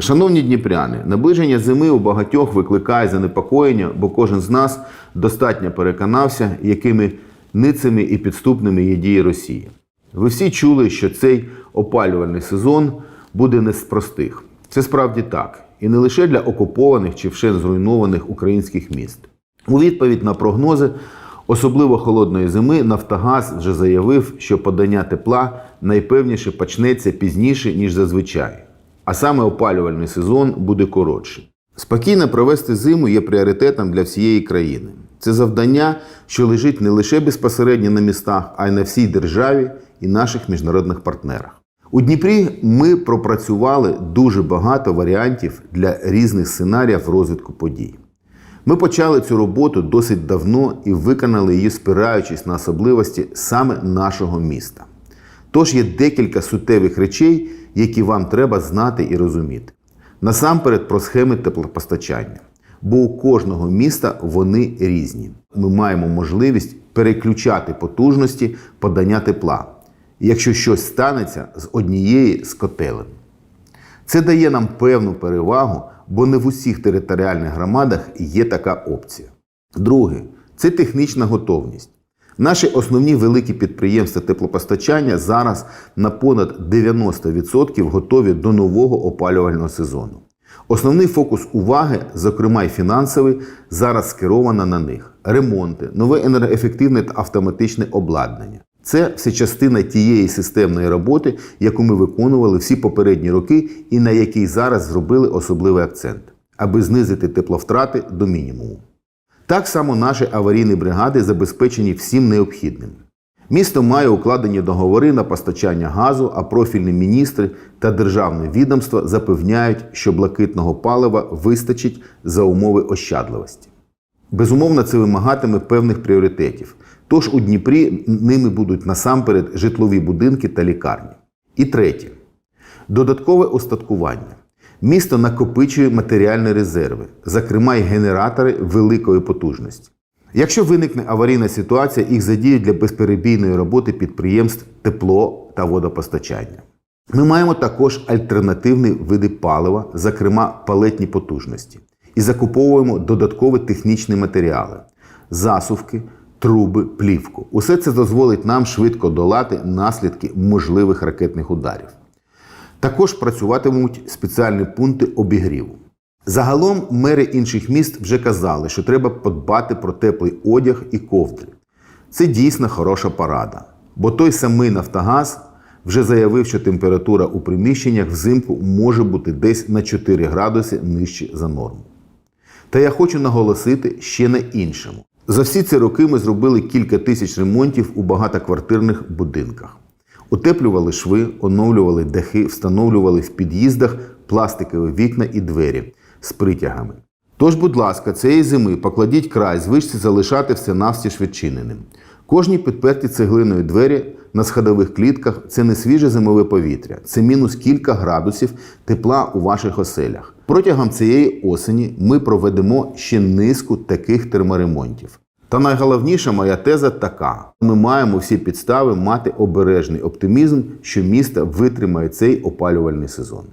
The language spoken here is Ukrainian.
Шановні дніпряни, наближення зими у багатьох викликає занепокоєння, бо кожен з нас достатньо переконався, якими ницими і підступними є дії Росії. Ви всі чули, що цей опалювальний сезон буде не з простих. Це справді так, і не лише для окупованих чи вшен зруйнованих українських міст. У відповідь на прогнози особливо холодної зими Нафтогаз вже заявив, що подання тепла найпевніше почнеться пізніше, ніж зазвичай. А саме опалювальний сезон буде коротший. Спокійно провести зиму є пріоритетом для всієї країни. Це завдання, що лежить не лише безпосередньо на містах, а й на всій державі і наших міжнародних партнерах. У Дніпрі ми пропрацювали дуже багато варіантів для різних сценаріїв розвитку подій. Ми почали цю роботу досить давно і виконали її, спираючись на особливості саме нашого міста. Тож є декілька суттєвих речей, які вам треба знати і розуміти. Насамперед про схеми теплопостачання. Бо у кожного міста вони різні. Ми маємо можливість переключати потужності подання тепла, якщо щось станеться з однієї з котелень. Це дає нам певну перевагу, бо не в усіх територіальних громадах є така опція. Друге це технічна готовність. Наші основні великі підприємства теплопостачання зараз на понад 90% готові до нового опалювального сезону. Основний фокус уваги, зокрема й фінансовий, зараз скеровано на них: ремонти, нове енергоефективне та автоматичне обладнання. Це все частина тієї системної роботи, яку ми виконували всі попередні роки, і на якій зараз зробили особливий акцент, аби знизити тепловтрати до мінімуму. Так само наші аварійні бригади забезпечені всім необхідним. Місто має укладені договори на постачання газу, а профільні міністри та державне відомство запевняють, що блакитного палива вистачить за умови ощадливості. Безумовно, це вимагатиме певних пріоритетів. Тож у Дніпрі ними будуть насамперед житлові будинки та лікарні. І третє додаткове устаткування. Місто накопичує матеріальні резерви, зокрема й генератори великої потужності. Якщо виникне аварійна ситуація, їх задіють для безперебійної роботи підприємств тепло та водопостачання. Ми маємо також альтернативні види палива, зокрема палетні потужності, і закуповуємо додаткові технічні матеріали, засувки, труби, плівку. Усе це дозволить нам швидко долати наслідки можливих ракетних ударів. Також працюватимуть спеціальні пункти обігріву. Загалом мери інших міст вже казали, що треба подбати про теплий одяг і ковдри. Це дійсно хороша порада, бо той самий Нафтогаз вже заявив, що температура у приміщеннях взимку може бути десь на 4 градуси нижче за норму. Та я хочу наголосити ще на іншому. За всі ці роки ми зробили кілька тисяч ремонтів у багатоквартирних будинках. Утеплювали шви, оновлювали дахи, встановлювали в під'їздах пластикові вікна і двері з притягами. Тож, будь ласка, цієї зими покладіть край звичці залишати все навстіж відчиненим. Кожні підперті цеглиною двері на сходових клітках це не свіже зимове повітря, це мінус кілька градусів тепла у ваших оселях. Протягом цієї осені ми проведемо ще низку таких терморемонтів. Та найголовніша моя теза така: ми маємо всі підстави мати обережний оптимізм, що місто витримає цей опалювальний сезон.